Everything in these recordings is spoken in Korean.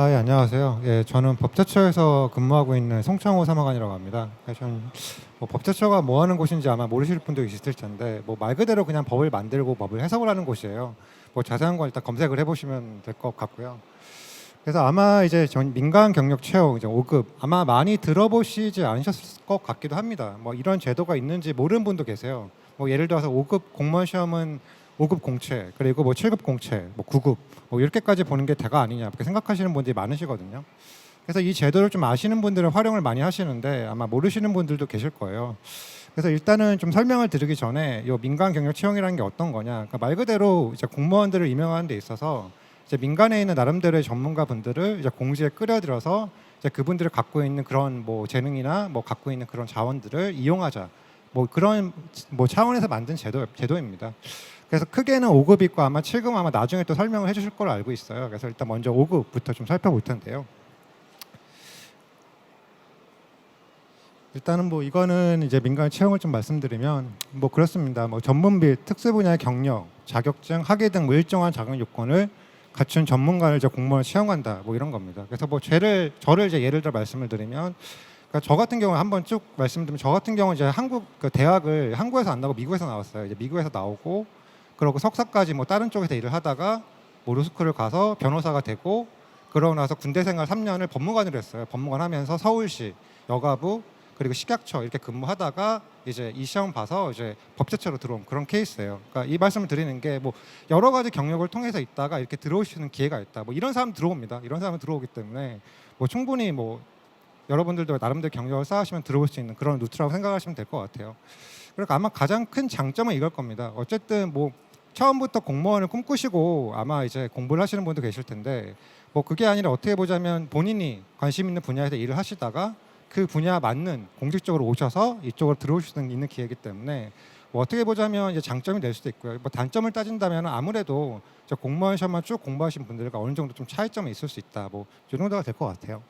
아, 예, 안녕하세요. 예, 저는 법제처에서 근무하고 있는 송창호 사무관이라고 합니다. 저는 뭐 법제처가 뭐 하는 곳인지 아마 모르실 분도 있을 텐데 뭐 말 그대로 그냥 법을 만들고 법을 해석을 하는 곳이에요. 뭐 자세한 건 일단 검색을 해보시면 될 것 같고요. 그래서 아마 이제 전 민간 경력 채용 이제 5급 아마 많이 들어보시지 않으셨을 것 같기도 합니다. 뭐 이런 제도가 있는지 모르는 분도 계세요. 뭐 예를 들어서 5급 공무원 시험은 5급 공채 그리고 뭐 7급 공채 뭐 9급 뭐 이렇게까지 보는 게 다가 아니냐 이렇게 생각하시는 분들이 많으시거든요. 그래서 이 제도를 좀 아시는 분들은 활용을 많이 하시는데 아마 모르시는 분들도 계실 거예요. 그래서 일단은 좀 설명을 드리기 전에 이 민간 경력 채용이라는 게 어떤 거냐. 그러니까 말 그대로 이제 공무원들을 임명하는 데 있어서 이제 민간에 있는 나름대로의 전문가 분들을 이제 공지에 끌어들여서 이제 그분들이 갖고 있는 그런 뭐 재능이나 뭐 갖고 있는 그런 자원들을 이용하자. 뭐 그런 뭐 차원에서 만든 제도 제도입니다. 그래서 크게는 5급 있고 아마 7급 아마 나중에 또 설명을 해주실 걸로 알고 있어요. 그래서 일단 먼저 5급부터 좀 살펴볼 텐데요. 일단은 뭐 이거는 이제 민간 채용을 좀 말씀드리면 뭐 그렇습니다. 뭐 전문빌 특수 분야의 경력, 자격증, 학위 등 뭐 일정한 자격 요건을 갖춘 전문가를 이제 공무원 채용한다. 뭐 이런 겁니다. 그래서 뭐 죄를 저를 이제 예를 들어 말씀을 드리면 그러니까 저 같은 경우에 한번 쭉 말씀드리면 저 같은 경우 이제 한국 그 대학을 한국에서 안 나고 미국에서 나왔어요. 이제 미국에서 나오고 그러고 석사까지 뭐 다른 쪽에서 일을 하다가 뭐 로스쿨을 가서 변호사가 되고 그러고 나서 군대 생활 3년을 법무관으로 했어요. 법무관 하면서 서울시 여가부 그리고 식약처 이렇게 근무하다가 이제 이 시험 봐서 이제 법제처로 들어온 그런 케이스예요. 그러니까 이 말씀을 드리는 게 뭐 여러 가지 경력을 통해서 있다가 이렇게 들어오시는 기회가 있다. 뭐 이런 사람 들어옵니다. 이런 사람은 들어오기 때문에 뭐 충분히 뭐 여러분들도 나름대로 경력을 쌓으시면 들어올 수 있는 그런 루트라고 생각하시면 될 것 같아요. 그리고 아마 가장 큰 장점은 이걸 겁니다. 어쨌든 뭐 처음부터 공무원을 꿈꾸시고 아마 이제 공부를 하시는 분도 계실 텐데 뭐 그게 아니라 어떻게 보자면 본인이 관심 있는 분야에서 일을 하시다가 그 분야 맞는 공직적으로 오셔서 이쪽으로 들어오실 수 있는 기회이기 때문에 뭐 어떻게 보자면 이제 장점이 될 수도 있고요. 뭐 단점을 따진다면 아무래도 저 공무원 시험만 쭉 공부하신 분들과 어느 정도 좀 차이점이 있을 수 있다. 뭐 이 정도가 될 것 같아요.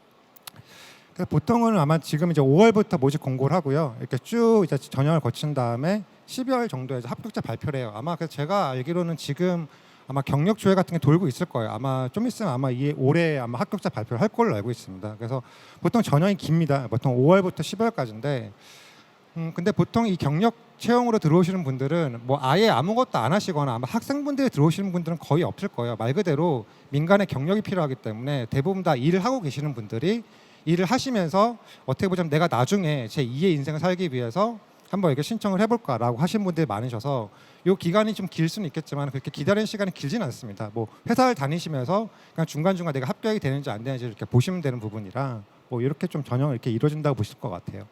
그래서 보통은 아마 지금 이제 5월부터 모집 공고를 하고요. 이렇게 쭉 이제 전형을 거친 다음에 12월 정도에 합격자 발표를 해요. 아마 그래서 제가 알기로는 지금 아마 경력 조회 같은 게 돌고 있을 거예요. 아마 좀 있으면 아마 이 올해 아마 합격자 발표를 할 걸로 알고 있습니다. 그래서 보통 전형이 깁니다. 보통 5월부터 12월까지인데 음 근데 보통 이 경력 채용으로 들어오시는 분들은 뭐 아예 아무것도 안 하시거나 아마 학생분들이 들어오시는 분들은 거의 없을 거예요. 말 그대로 민간의 경력이 필요하기 때문에 대부분 다 일을 하고 계시는 분들이 일을 하시면서 어떻게 보자면 내가 나중에 제 2의 인생을 살기 위해서 한번 이렇게 신청을 해볼까라고 하신 분들이 많으셔서 이 기간이 좀 길 수는 있겠지만 그렇게 기다리는 시간이 길지는 않습니다. 뭐 회사를 다니시면서 그냥 중간 중간 내가 합격이 되는지 안 되는지 이렇게 보시면 되는 부분이라 뭐 이렇게 좀 전형 이렇게 이루어진다고 보실 것 같아요.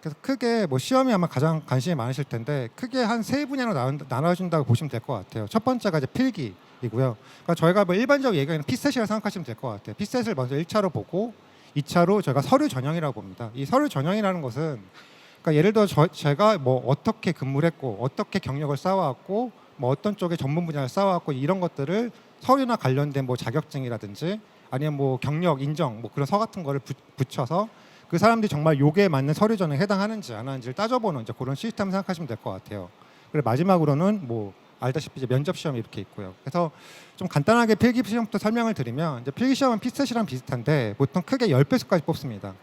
그래서 크게 뭐 시험이 아마 가장 관심이 많으실 텐데 크게 한 세 분야로 나눠- 나눠진다고 보시면 될 것 같아요. 첫 번째가 이제 필기 이고요. 그러니까 저희가 뭐 일반적으로 얘기하는 피셋이라고 생각하시면 될 것 같아요. 피셋을 먼저 1차로 보고 2차로 저희가 서류 전형이라고 봅니다. 이 서류 전형이라는 것은 그러니까 예를 들어 저, 제가 뭐 어떻게 근무를 했고 어떻게 경력을 쌓아왔고 뭐 어떤 쪽에 전문 분야를 쌓아왔고 이런 것들을 서류나 관련된 뭐 자격증이라든지 아니면 뭐 경력 인정 뭐 그런 서 같은 거를 붙- 붙여서 그 사람들이 정말 요게 맞는 서류 전형에 해당하는지 안 하는지를 따져보는 이제 그런 시스템 생각하시면 될 것 같아요. 그리고 마지막으로는 뭐 알다시피 이제 면접 시험이 이렇게 있고요. 그래서 좀 간단하게 필기 시험부터 설명을 드리면 이제 필기 시험은 피셋이랑 비슷한데 보통 크게 10배수까지 뽑습니다.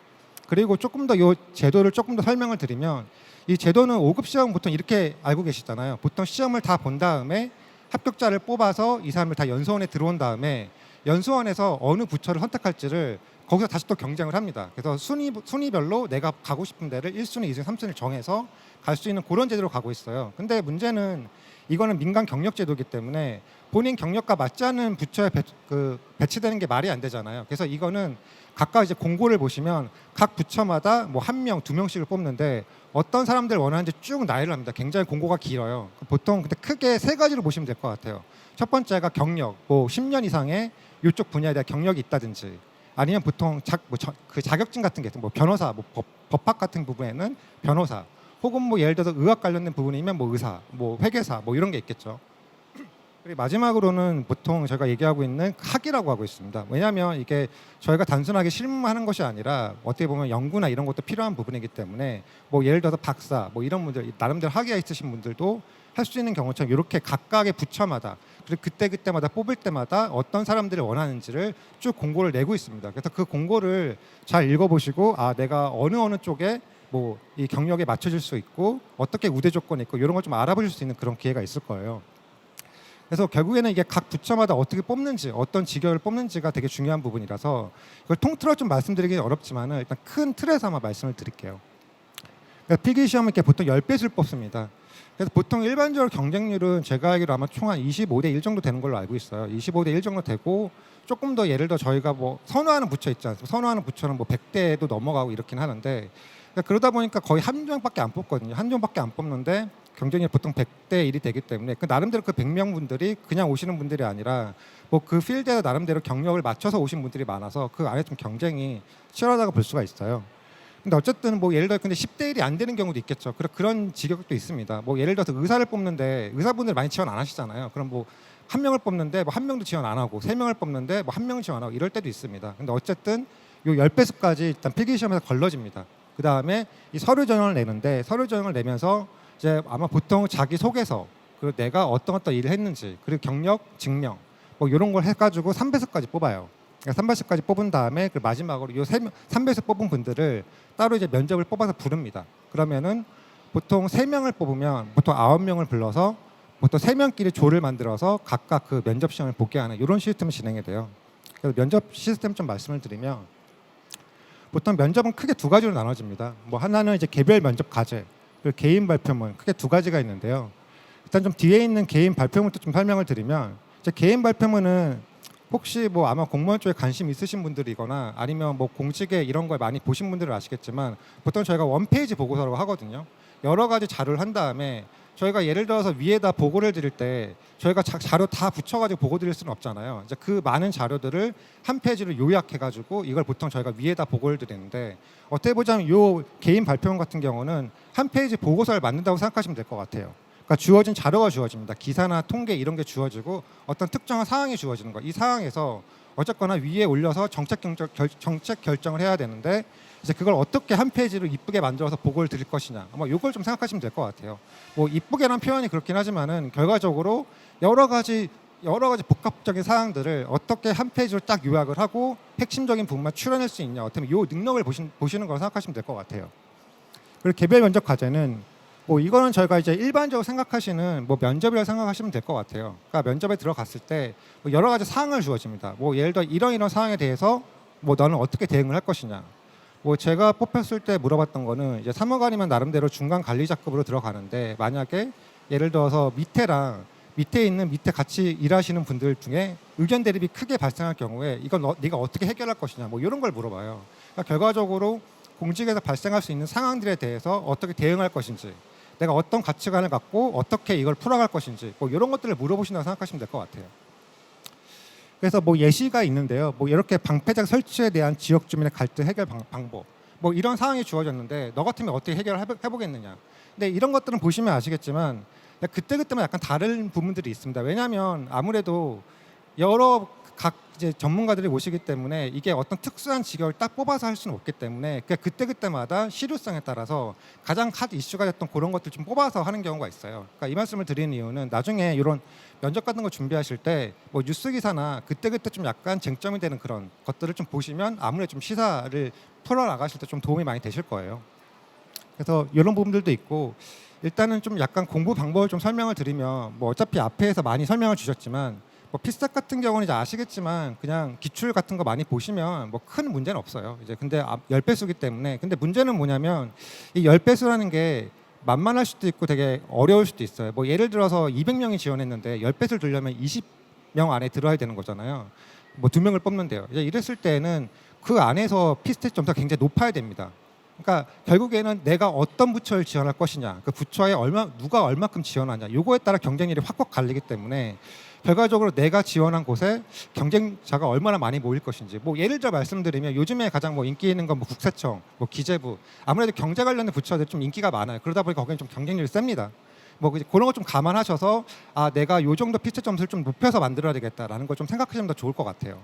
그리고 조금 더 이 제도를 조금 더 설명을 드리면 이 제도는 5급 시험 보통 이렇게 알고 계시잖아요. 보통 시험을 다 본 다음에 합격자를 뽑아서 이 사람을 다 연수원에 들어온 다음에 연수원에서 어느 부처를 선택할지를 거기서 다시 또 경쟁을 합니다. 그래서 순위 순위별로 내가 가고 싶은 데를 1순위, 2순위, 3순위를 정해서 갈 수 있는 그런 제도로 가고 있어요. 근데 문제는 이거는 민간 경력 제도이기 때문에 본인 경력과 맞지 않는 부처에 배, 그 배치되는 게 말이 안 되잖아요. 그래서 이거는 각각 이제 공고를 보시면 각 부처마다 뭐 한 명, 두 명씩을 뽑는데 어떤 사람들 원하는지 쭉 나열을 합니다. 굉장히 공고가 길어요. 보통 근데 크게 세 가지로 보시면 될 것 같아요. 첫 번째가 경력, 뭐 10년 이상의 이쪽 분야에 대한 경력이 있다든지 아니면 보통 자, 뭐 저, 그 자격증 같은 게. 뭐 변호사, 뭐 법, 법학 같은 부분에는 변호사, 혹은 뭐 예를 들어서 의학 관련된 부분이면 뭐 의사, 뭐 회계사, 뭐 이런 게 있겠죠. 그리고 마지막으로는 보통 저희가 얘기하고 있는 학이라고 하고 있습니다. 왜냐하면 이게 저희가 단순하게 실무하는 것이 아니라 어떻게 보면 연구나 이런 것도 필요한 부분이기 때문에 뭐 예를 들어서 박사 뭐 이런 분들 나름대로 학위가 있으신 분들도 할 수 있는 경우처럼 이렇게 각각의 부처마다 그리고 그때 그때마다 뽑을 때마다 어떤 사람들을 원하는지를 쭉 공고를 내고 있습니다. 그래서 그 공고를 잘 읽어보시고 아 내가 어느 어느 쪽에 뭐 이 경력에 맞춰질 수 있고 어떻게 우대 조건이 있고 이런 걸 좀 알아보실 수 있는 그런 기회가 있을 거예요. 그래서 결국에는 이게 각 부처마다 어떻게 뽑는지 어떤 직역을 뽑는지가 되게 중요한 부분이라서 이걸 통틀어 좀 말씀드리기 어렵지만은 일단 큰 틀에서 한번 말씀을 드릴게요. 그러니까 필기 시험은 이렇게 보통 10배수를 뽑습니다. 그래서 보통 일반적으로 경쟁률은 제가 알기로 아마 총 한 25대 1 정도 되는 걸로 알고 있어요. 25대 1 정도 되고 조금 더 예를 들어 저희가 뭐 선호하는 부처 있지 않습니까? 선호하는 부처는 뭐 100대도 넘어가고 이렇긴 하는데 그러니까 그러다 보니까 거의 한 명밖에 안 뽑거든요. 한 명밖에 안 뽑는데 경쟁률 보통 100대 1이 되기 때문에 그 나름대로 그 100명 분들이 그냥 오시는 분들이 아니라 뭐 그 필드에 나름대로 경력을 맞춰서 오신 분들이 많아서 그 안에 좀 경쟁이 치열하다고 볼 수가 있어요. 근데 어쨌든 뭐 예를 들어 근데 10대 1이 안 되는 경우도 있겠죠. 그런 그런 직역도 있습니다. 뭐 예를 들어서 의사를 뽑는데 의사분들 많이 지원 안 하시잖아요. 그럼 뭐 한 명을 뽑는데 뭐 한 명도 지원 안 하고 세 명을 뽑는데 뭐 한 명을 지원 안 하고 이럴 때도 있습니다. 근데 어쨌든 요 10배수까지 일단 필기 시험에서 걸러집니다. 그 다음에 이 서류 전형을 내는데 서류 전형을 내면서 이제 아마 보통 자기 소개서 그리고 내가 어떤 어떤 일을 했는지 그리고 경력 증명 뭐 이런 걸 해가지고 3배수까지 뽑아요. 그러니까 3배수까지 뽑은 다음에 그 마지막으로 요 3배수 뽑은 분들을 따로 이제 면접을 뽑아서 부릅니다. 그러면은 보통 3명을 뽑으면 보통 9명을 불러서 보통 3명끼리 조를 만들어서 각각 그 면접 시험을 보게 하는 이런 시스템이 진행이 돼요. 그래서 면접 시스템 좀 말씀을 드리면 보통 면접은 크게 두 가지로 나눠집니다. 뭐 하나는 이제 개별 면접 과제, 그리고 개인 발표문 크게 두 가지가 있는데요. 일단 좀 뒤에 있는 개인 발표문부터 좀 설명을 드리면 이제 개인 발표문은 혹시 뭐 아마 공무원 쪽에 관심 있으신 분들이거나 아니면 뭐 공직에 이런 걸 많이 보신 분들은 아시겠지만 보통 저희가 원 페이지 보고서라고 하거든요. 여러 가지 자료를 한 다음에 저희가 예를 들어서 위에다 보고를 드릴 때 저희가 자, 자료 다 붙여가지고 보고 드릴 수는 없잖아요. 이제 그 많은 자료들을 한 페이지로 요약해가지고 이걸 보통 저희가 위에다 보고를 드리는데 어떻게 보자면 요 개인 발표문 같은 경우는 한 페이지 보고서를 만든다고 생각하시면 될 것 같아요. 그러니까 주어진 자료가 주어집니다. 기사나 통계 이런 게 주어지고 어떤 특정한 사항이 주어지는 거. 이 상황에서 어쨌거나 위에 올려서 정책 결정, 결, 정책 결정을 해야 되는데 이제 그걸 어떻게 한 페이지로 이쁘게 만들어서 보고를 드릴 것이냐. 아마 이걸 좀 생각하시면 될 것 같아요. 뭐 이쁘게란 표현이 그렇긴 하지만은 결과적으로 여러 가지 여러 가지 복합적인 사항들을 어떻게 한 페이지로 딱 요약을 하고 핵심적인 부분만 추려낼 수 있냐. 어떻게 이 능력을 보신, 보시는 걸 생각하시면 될 것 같아요. 그리고 개별 면접 과제는 뭐 이거는 저희가 이제 일반적으로 생각하시는 뭐 면접이라고 생각하시면 될 것 같아요. 그러니까 면접에 들어갔을 때뭐 여러 가지 사항을 주어집니다. 뭐 예를 들어 이런 이런 사항에 대해서 뭐 너는 어떻게 대응을 할 것이냐. 뭐 제가 뽑혔을 때 물어봤던 거는 이제 3호관이면 나름대로 중간 관리자급으로 들어가는데 만약에 예를 들어서 밑에랑 밑에 있는 밑에 같이 일하시는 분들 중에 의견 대립이 크게 발생할 경우에 이걸 너, 네가 어떻게 해결할 것이냐 뭐 이런 걸 물어봐요. 그러니까 결과적으로 공직에서 발생할 수 있는 상황들에 대해서 어떻게 대응할 것인지 내가 어떤 가치관을 갖고 어떻게 이걸 풀어갈 것인지 뭐 이런 것들을 물어보신다고 생각하시면 될 것 같아요. 그래서 뭐 예시가 있는데요. 뭐 이렇게 방패장 설치에 대한 지역 주민의 갈등 해결 방, 방법. 뭐 이런 상황이 주어졌는데 너 같으면 어떻게 해결을 해보- 해보겠느냐. 근데 이런 것들은 보시면 아시겠지만 그때 그때만 약간 다른 부분들이 있습니다. 왜냐하면 아무래도 여러 각 이제 전문가들이 오시기 때문에 이게 어떤 특수한 직역을 딱 뽑아서 할 수는 없기 때문에 그때 그때마다 실효성에 따라서 가장 핫 이슈가 됐던 그런 것들 좀 뽑아서 하는 경우가 있어요. 그러니까 이 말씀을 드리는 이유는 나중에 이런 면접 같은 거 준비하실 때 뭐 뉴스 기사나 그때 그때 좀 약간 쟁점이 되는 그런 것들을 좀 보시면 아무래도 좀 시사를 풀어 나가실 때 좀 도움이 많이 되실 거예요. 그래서 이런 부분들도 있고 일단은 좀 약간 공부 방법을 좀 설명을 드리면 뭐 어차피 앞에서 많이 설명을 주셨지만 뭐 피스탁 같은 경우는 이제 아시겠지만 그냥 기출 같은 거 많이 보시면 뭐 큰 문제는 없어요. 이제 근데 앞- 열 배수기 때문에 근데 문제는 뭐냐면 이 열 배수라는 게 만만할 수도 있고 되게 어려울 수도 있어요. 뭐 예를 들어서 200명이 지원했는데 열 배수를 두려면 20명 안에 들어야 되는 거잖아요. 뭐 두 명을 뽑는데요. 이제 이랬을 때는 그 안에서 피스탁 점수가 굉장히 높아야 됩니다. 그러니까 결국에는 내가 어떤 부처를 지원할 것이냐, 그 부처에 얼마 누가 얼마큼 지원하냐, 요거에 따라 경쟁률이 확확 갈리기 때문에 결과적으로 내가 지원한 곳에 경쟁자가 얼마나 많이 모일 것인지. 뭐 예를 들어 말씀드리면 요즘에 가장 뭐 인기 있는 건 뭐 국세청, 뭐 기재부, 아무래도 경제 관련된 부처들이 좀 인기가 많아요. 그러다 보니까 거기는 좀 경쟁률이 셉니다. 뭐 그런 거 좀 감안하셔서 아 내가 요 정도 피치 점수를 좀 높여서 만들어야 되겠다라는 걸 좀 생각하시면 더 좋을 것 같아요.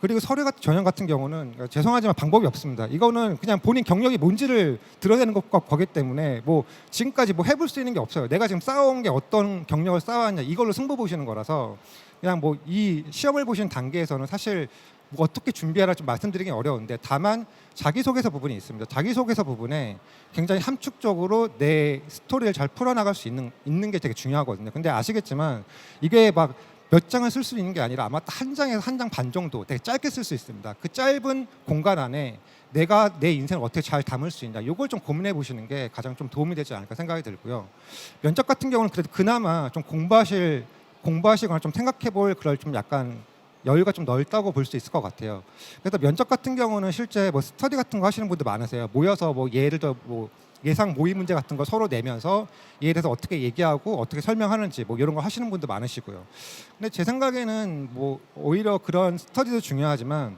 그리고 서류 같은 전형 같은 경우는 그러니까 죄송하지만 방법이 없습니다. 이거는 그냥 본인 경력이 뭔지를 드러내는 것과 거기 때문에 뭐 지금까지 뭐 해볼 수 있는 게 없어요. 내가 지금 쌓아온 게 어떤 경력을 쌓아왔냐 이걸로 승부 보시는 거라서 그냥 뭐 이 시험을 보시는 단계에서는 사실 뭐 어떻게 준비하라 좀 말씀드리기 어려운데 다만 자기소개서 부분이 있습니다. 자기소개서 부분에 굉장히 함축적으로 내 스토리를 잘 풀어나갈 수 있는 있는 게 되게 중요하거든요. 근데 아시겠지만 이게 막 몇 장을 쓸 수 있는 게 아니라 아마 한 장에서 한 장 반 정도 되게 짧게 쓸 수 있습니다. 그 짧은 공간 안에 내가 내 인생을 어떻게 잘 담을 수 있냐 이걸 좀 고민해 보시는 게 가장 좀 도움이 되지 않을까 생각이 들고요. 면접 같은 경우는 그래도 그나마 좀 공부하실 공부하시거나 좀 생각해 볼 그럴 좀 약간 여유가 좀 넓다고 볼 수 있을 것 같아요. 그래서 면접 같은 경우는 실제 뭐 스터디 같은 거 하시는 분들 많으세요. 모여서 뭐 예를 들어 뭐 예상 모의 문제 같은 거 서로 내면서 이에 대해서 어떻게 얘기하고 어떻게 설명하는지 뭐 이런 거 하시는 분도 많으시고요. 근데 제 생각에는 뭐 오히려 그런 스터디도 중요하지만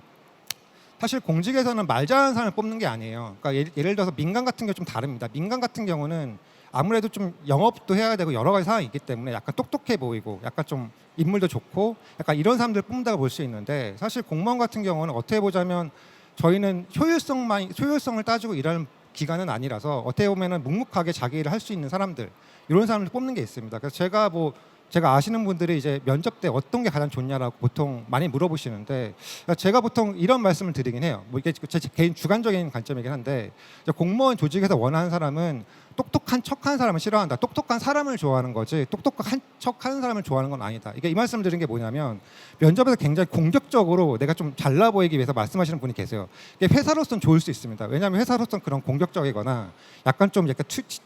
사실 공직에서는 말 잘하는 사람을 뽑는 게 아니에요. 그러니까 예를, 예를 들어서 민간 같은 게 좀 다릅니다. 민간 같은 경우는 아무래도 좀 영업도 해야 되고 여러 가지 상황이 있기 때문에 약간 똑똑해 보이고 약간 좀 인물도 좋고 약간 이런 사람들 뽑는다고 볼 수 있는데 사실 공무원 같은 경우는 어떻게 보자면 저희는 효율성만 효율성을 따지고 일하는 기간은 아니라서 어떻게 보면은 묵묵하게 자기 일을 할 수 있는 사람들 이런 사람들 뽑는 게 있습니다. 그래서 제가 뭐 제가 아시는 분들이 이제 면접 때 어떤 게 가장 좋냐라고 보통 많이 물어보시는데 제가 보통 이런 말씀을 드리긴 해요. 뭐 이게 제 개인 주관적인 관점이긴 한데 공무원 조직에서 원하는 사람은 똑똑한 척하는 사람을 싫어한다. 똑똑한 사람을 좋아하는 거지. 똑똑한 척하는 사람을 좋아하는 건 아니다. 이게 이 말씀 드린 게 뭐냐면 면접에서 굉장히 공격적으로 내가 좀 잘나 보이기 위해서 말씀하시는 분이 계세요. 이게 회사로서는 좋을 수 있습니다. 왜냐하면 회사로서는 그런 공격적이거나 약간 좀 약간 투, 치-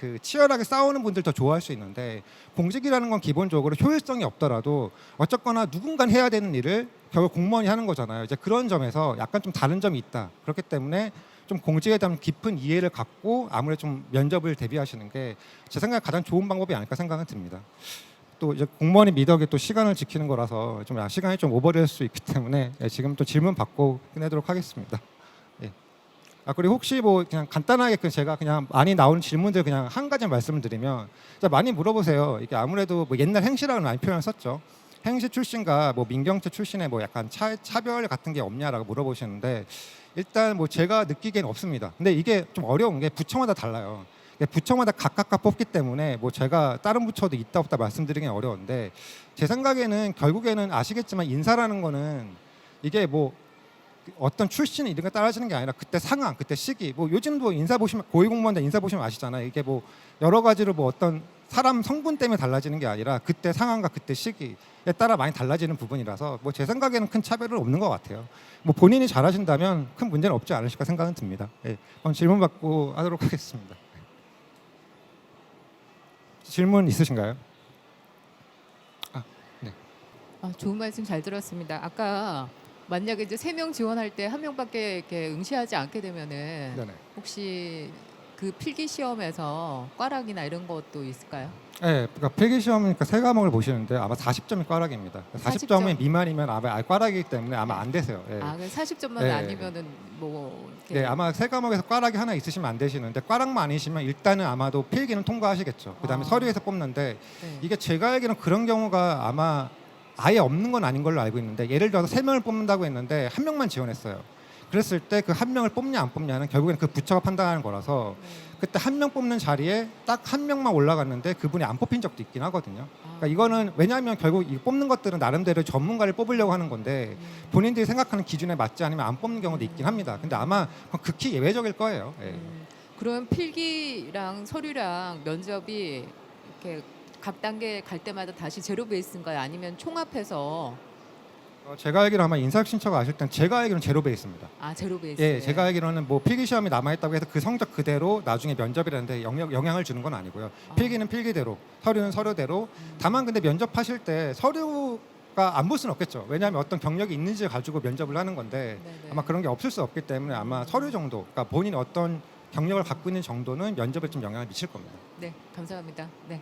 그, 치열하게 싸우는 분들 더 좋아할 수 있는데 공직이라는 건 기본적으로 효율성이 없더라도 어쨌거나 누군가 해야 되는 일을 결국 공무원이 하는 거잖아요. 이제 그런 점에서 약간 좀 다른 점이 있다. 그렇기 때문에 좀 공직에 대한 깊은 이해를 갖고 아무래도 좀 면접을 대비하시는 게 제 생각에 가장 좋은 방법이 아닐까 생각은 듭니다. 또 이제 공무원의 미덕이 또 시간을 지키는 거라서 좀 아, 시간이 좀 오버될 수 있기 때문에 예, 지금 또 질문 받고 끝내도록 하겠습니다. 예. 아 그리고 혹시 뭐 그냥 간단하게 그 제가 그냥 많이 나오는 질문들 그냥 한 가지 말씀을 드리면 자, 많이 물어보세요. 이게 아무래도 뭐 옛날 행시라는 많이 표현을 썼죠. 행시 출신과 뭐 민경채 출신의 뭐 약간 차, 차별 같은 게 없냐라고 물어보시는데 일단 뭐 제가 느끼기에는 없습니다. 근데 이게 좀 어려운 게 부처마다 달라요. 부처마다 각각각 뽑기 때문에 뭐 제가 다른 부처도 있다 없다 말씀드리기는 어려운데 제 생각에는 결국에는 아시겠지만 인사라는 거는 이게 뭐 어떤 출신 이런 게 따라지는 게 아니라 그때 상황, 그때 시기. 뭐 요즘도 인사 보시면 고위공무원들 인사 보시면 아시잖아요. 이게 뭐 여러 가지로 뭐 어떤 사람 성분 때문에 달라지는 게 아니라 그때 상황과 그때 시기에 따라 많이 달라지는 부분이라서 뭐 제 생각에는 큰 차별은 없는 것 같아요. 뭐 본인이 잘하신다면 큰 문제는 없지 않으실까 생각은 듭니다. 예, 그럼 질문 받고 하도록 하겠습니다. 질문 있으신가요? 아, 좋은 말씀 잘 들었습니다. 아까 만약에 이제 세 명 지원할 때 한 명밖에 이렇게 응시하지 않게 되면은 네네. 혹시 그 필기 시험에서 꽈락이나 이런 것도 있을까요? 네, 그러니까 필기 시험이니까 세 과목을 보시는데 아마 40점이 꽈락입니다. 40점이 40점. 미만이면 아마 아, 꽈락이기 때문에 아마 안 되세요. 예. 아, 그 40점만 네. 아니면은 뭐 이렇게 네, 아마 세 과목에서 꽈락이 하나 있으시면 안 되시는데 꽈락만 아니시면 일단은 아마도 필기는 통과하시겠죠. 그다음에 아. 서류에서 뽑는데 네. 이게 제가 알기로는 그런 경우가 아마 아예 없는 건 아닌 걸로 알고 있는데 예를 들어서 세 명을 뽑는다고 했는데 한 명만 지원했어요. 그랬을 때 그 한 명을 뽑냐 안 뽑냐는 결국에는 그 부처가 판단하는 거라서 네. 그때 한 명 뽑는 자리에 딱 한 명만 올라갔는데 그분이 안 뽑힌 적도 있긴 하거든요. 아, 그러니까 이거는 왜냐하면 결국 이 뽑는 것들은 나름대로 전문가를 뽑으려고 하는 건데 음, 본인들이 생각하는 기준에 맞지 않으면 안 뽑는 경우도 있긴 합니다. 근데 아마 극히 예외적일 거예요. 예. 음. 그럼 필기랑 서류랑 면접이 이렇게 각 단계 갈 때마다 다시 제로 베이스인가요? 아니면 총합해서 어, 제가 알기로 아마 인사학 신청 아실 땐 제가 알기로는 제로 베이스입니다. 아 제로 베이스. 예, 제가 알기로는 뭐 필기 시험이 남아 있다고 해서 그 성적 그대로 나중에 면접이라는데 영향, 영향을 주는 건 아니고요. 아. 필기는 필기대로, 서류는 서류대로. 다만 근데 면접하실 때 서류가 안 볼 수는 없겠죠. 왜냐하면 어떤 경력이 있는지 가지고 면접을 하는 건데 네네. 아마 그런 게 없을 수 없기 때문에 아마 서류 정도, 그러니까 본인이 어떤 경력을 갖고 있는 정도는 면접에 좀 영향을 미칠 겁니다. 네, 감사합니다. 네.